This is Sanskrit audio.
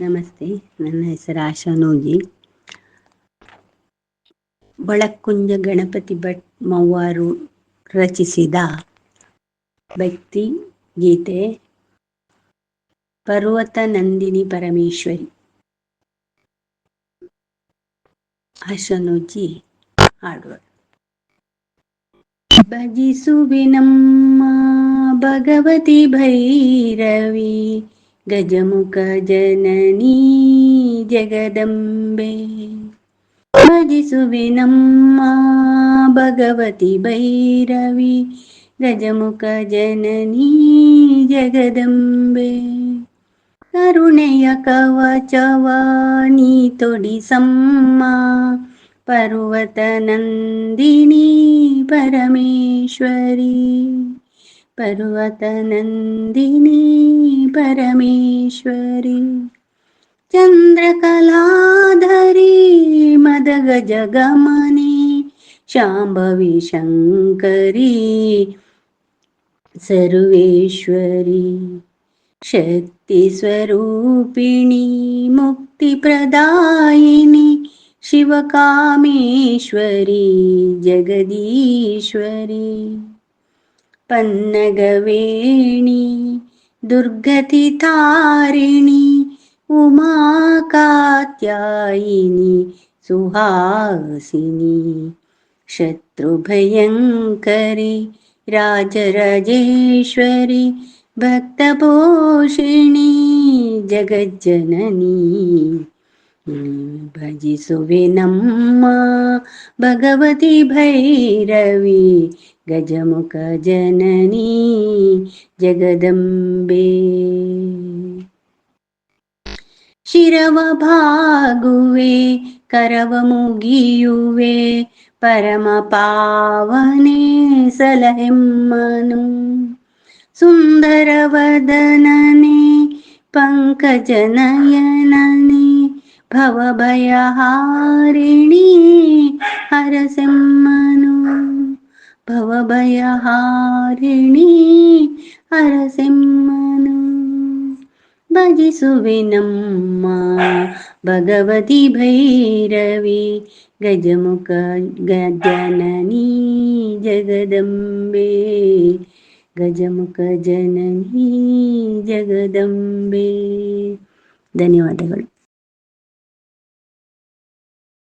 ನಮಸ್ತೆ. ನನ್ನ ಹೆಸರು ಆಶಾ ನೋಜಿ. ಬಳಕ್ಕುಂಜ ಗಣಪತಿ ಭಟ್ ಮವ್ವಾರು ರಚಿಸಿದ ಭಕ್ತಿ ಗೀತೆ ಪರ್ವತ ನಂದಿನಿ ಪರಮೇಶ್ವರಿ. ಆಶನೋಜಿ ಹಾಡುವ. ಭಜಿಸುವೆ ನಮ್ಮ ಭಗವತಿ ಭೈರವಿ. गजमुखजननी जगदम्बे भजिसु विनम्मा भगवति भैरवी गजमुखजननी जगदम्बे करुणय कवचवा नीतोडिसम्मा पर्वतनन्दिनी परमेश्वरी पर्वतनन्दिनी श्वरि चन्द्रकलाधरी मदगजगमणि शाम्भवि शङ्करी सर्वेश्वरी शक्तिस्वरूपिणी मुक्तिप्रदायिनी शिवकामेश्वरी जगदीश्वरी पन्नगवेणी दुर्गतितारिणि उमा कात्यायिनी सुहासिनी शत्रुभयङ्करि राजराजेश्वरि भक्तपोषिणी जगज्जननी भजि सुविनम्मा भगवति भैरवि गजमुखजननी जगदम्बे। शिरवभागुवे करवमुगियुवे परमपावने सलहिमनु सुन्दरवदनने पङ्कजनयननि ಭವಭಯಹಾರಿಣಿ ಹರಸಿಂಹನು ಭವಭಯಹಾರಿಣಿ ಹರಸಿಂಹನು ಭಜಿಸುವೆನಮ್ಮ ಭಗವತಿ ಭೈರವಿ ಗಜಮುಖ ಗಜನನಿ ಜಗದಂಬೆ ಗಜಮುಖ ಜನನಿ ಜಗದಂಬೆ ಧನ್ಯವಾದಗಳು